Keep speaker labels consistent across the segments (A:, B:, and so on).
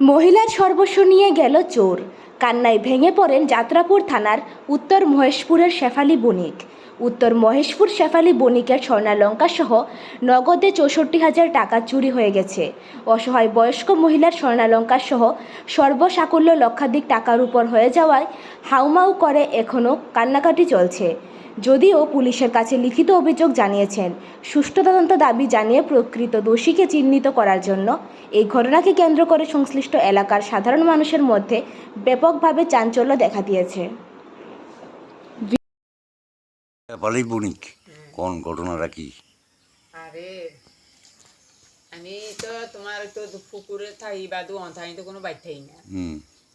A: মহিলার সর্বস্ব নিয়ে গেল চোর। কান্নায় ভেঙে পড়েন যাত্রাপুর থানার উত্তর মহেশপুরের শেফালি বণিক। উত্তর মহেশপুর শেফালি বণিকের স্বর্ণালঙ্কা সহ নগদে চৌষট্টি হাজার টাকা চুরি হয়ে গেছে। অসহায় বয়স্ক মহিলার স্বর্ণালঙ্কা সহ সর্বসাকুল্য লক্ষাধিক টাকার উপর হয়ে যাওয়ায় হাউমাউ করে এখনও কান্নাকাটি চলছে। যদিও পুলিশের কাছে লিখিত অভিযোগ জানিয়েছেন, সুষ্ঠু তদন্ত দাবি জানিয়ে প্রকৃত দোষীকে চিহ্নিত করার জন্য এই ঘটনাকে কেন্দ্র করে সংশ্লিষ্ট এলাকার সাধারণ মানুষের মধ্যে ব্যাপকভাবে চাঞ্চল্য দেখা দিয়েছে।
B: পালি বণিক কোন ঘটনাটা কি?
C: আরে আমি তো তোমার তো পুকুরে থাই বা দোকান থাই তো কোনো বাইর থাই না।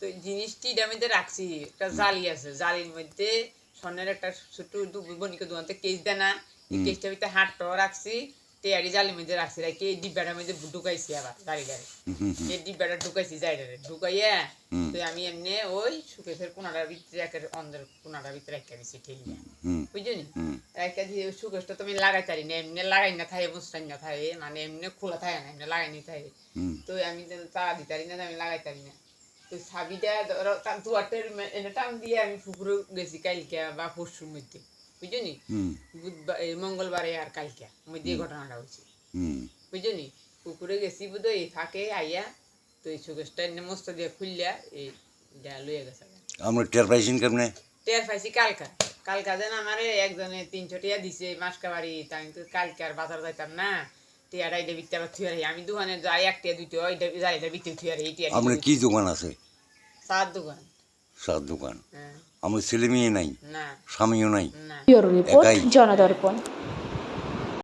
C: তো জিনিসটি আমি তো রাখছি একটা জালি আছে জালির মধ্যে স্বর্ণের একটা ছোট্ট বনিকে দোকানতে কেস দেনা এই কেসটার ভিতরে হাটটাও রাখছি টেয়ারি জালির মধ্যে রাখছি রাখি এই ডিব্বাটার মধ্যে ঢুকাইছি আবার গাড়ি গাড়ি। এই ডিব্বাটা ঢুকাইছি জায়গাটা ঢুকাইয়া তো আমি এমনি ওই সুকেশের কোনাটার ভিতরে একের অন্ধের কোনাটার ভিতরে রেখে দিছি ঠেলিয়া। বুঝলি?
B: হুম।
C: দিয়ে সুকেশটা তুমি লাগাই না এমনি লাগাই না থাকে না থাকে মানে এমনি খোলা থাকে না এমনি লাগাই নি থাকে তো আমি তো তারা দিতে পারি না আমি লাগাই পারি না। তো চাবিটা ধরো দুয়ারটার এনে টান দিয়ে আমি পুকুরে গেছি কালকে বা পরশুর মধ্যে। বুঝলি? বুধবার এই মঙ্গলবারে আর কালকে মধ্যে এই ঘটনাটা হয়েছে বুঝলি? পুকুরে গেছি বুধ এই ফাঁকে আইয়া তো এই সুকেশটা মস্ত দিয়ে খুললিয়া এই যা লইয়া গেছে।
B: আমরা টের পাইছেন কেমনে?
C: টের পাইছি কালকা। কালকা যেন আমার একজনে তিনশো টিয়া দিছে মাসকা বাড়ি তাই আমি তো কালকে আর বাজার যাইতাম না। টিয়াটা এটা বিকতে আবার থুয়ারে আমি দোকানে যাই এক টিয়া দুইটা যাই এটা বিকতে থুয়ারে এই টিয়া
B: আমরা কি দোকান আছে?
C: সাত দোকান।
B: সাত দোকান।
C: হ্যাঁ।
B: আমার ছেলে মেয়ে নাই স্বামীও নাই। একাই।
A: জনদর্পণ